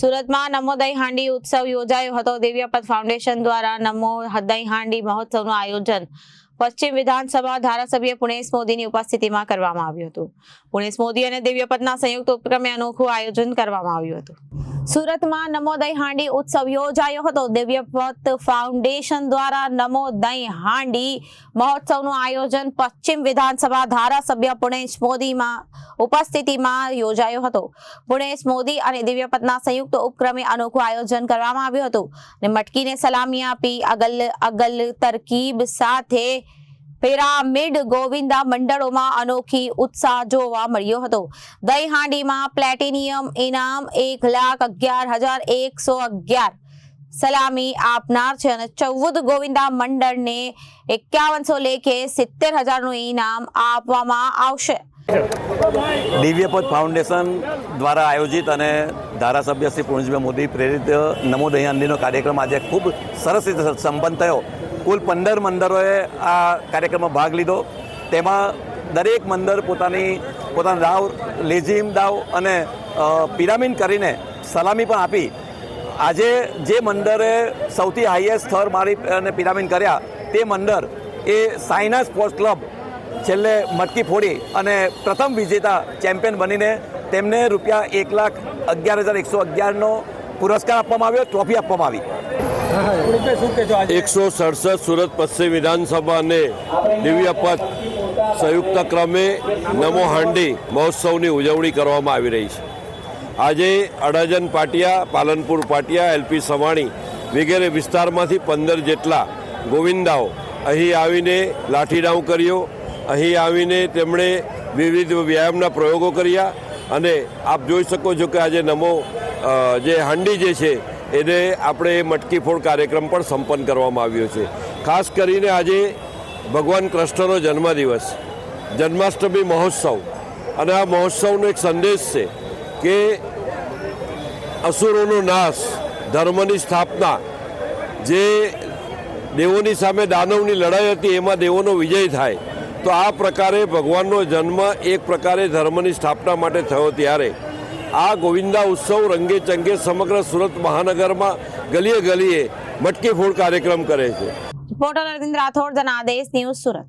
સુરતમાં નમો દહીં હાંડી ઉત્સવ યોજાયો હતો. દિવ્યપત ફાઉન્ડેશન દ્વારા નમો દહીં હાંડી મહોત્સવનું આયોજન પશ્ચિમ વિધાનસભા ધારાસભ્ય પુણેશ મોદીની ઉપસ્થિતિમાં કરવામાં આવ્યું હતું. પુણેશ મોદી અને દિવ્યપદના સંયુક્ત ઉપક્રમે અનોખું આયોજન કરવામાં આવ્યું હતું. સુરતમાં નમો દહીં હાંડી ઉત્સવ યોજાયો હતો. દિવ્યપત ફાઉન્ડેશન દ્વારા નમો દહીં હાંડી મહોત્સવનું આયોજન પશ્ચિમ વિધાનસભા ધારાસભ્ય પુણેશ મોદીમાં ઉપસ્થિતિમાં યોજાયો હતો. પુણેશ મોદી અને દિવ્યપતના સંયુક્ત ઉપક્રમે અનોખું આયોજન કરવામાં આવ્યું હતું. અને મટકીને સલામી આપી અગલ અગલ તરકીબ સાથે પિરામિડ ગોવિંદા મંડળોમાં અનોખી ઉત્સાહ જોવા મળ્યો હતો. દહીં હાંડીમાં પ્લેટિનિયમ ઇનામ એક લાખ અગિયાર હજાર એકસો અગિયાર સલામી આપનાર છે અને ચૌદ ગોવિંદા મંડળને એકાવનસો લેખે સિત્તેર હજારનું ઇનામ આપવામાં આવશે. દિવ્યપદ ફાઉન્ડેશન દ્વારા આયોજિત અને ધારાસભ્ય શ્રી પૂર્ણજીભાઈ મોદી પ્રેરિત નમો દયાંદીનો કાર્યક્રમ આજે ખૂબ સરસ રીતે સંપન્ન થયો. કુલ પંદર મંદિરોએ આ કાર્યક્રમમાં ભાગ લીધો. તેમાં દરેક મંદિર પોતાની, પોતાના દાવ લેઝીમ દાવ અને પિરામિડ કરીને સલામી પણ આપી. આજે જે મંદિરે સૌથી હાઈએસ્ટ સ્થળ મારી અને પિરામિડ કર્યા, તે મંદિર એ સાયના સ્પોર્ટ્સ ક્લબ છેલ્લે મટકી ફોડી અને પ્રથમ વિજેતા ચેમ્પિયન બનીને તેમને રૂપિયા એક લાખ અગિયાર હજાર એકસો અગિયારનો પુરસ્કાર આપવામાં આવ્યો, ટ્રોફી આપવામાં આવી. એકસો સડસઠ સુરત પશ્ચિમ વિધાનસભા અને દિવ્યપથ સંયુક્ત ક્રમે નમો હાંડી મહોત્સવની ઉજવણી કરવામાં આવી રહી છે. આજે અડાજન પાટિયા, પાલનપુર પાટિયા, એલપી સવાણી વગેરે વિસ્તારમાંથી પંદર જેટલા ગોવિંદાઓ અહીં આવીને લાઠીડાઉ કર્યો. અહીં આવીને તેમણે વિવિધ વ્યાયામના પ્રયોગો કર્યા અને આપ જોઈ શકો છો કે આજે નમો જે હાંડી જે છે એને આપણે મટકી ફોડ કાર્યક્રમ પણ સંપન્ન કરવામાં આવ્યો છે. ખાસ કરીને આજે ભગવાન કૃષ્ણનો જન્મદિવસ, જન્માષ્ટમી મહોત્સવ. અને આ મહોત્સવનો એક સંદેશ છે કે અસુરોનો નાશ, ધર્મની સ્થાપના, જે દેવોની સામે દાનવની લડાઈ હતી એમાં દેવોનો વિજય થાય. તો આ પ્રકારે ભગવાનનો જન્મ એક પ્રકારે ધર્મની સ્થાપના માટે થયો ત્યારે આ ગોવિંદા ઉત્સવ રંગે ચંગે સમગ્ર સુરત મહાનગરમાં ગલીએ ગલીએ મટકી ફોડ કાર્યક્રમ કરે છે. Reporter Arvind Rathod Janadesh news Surat.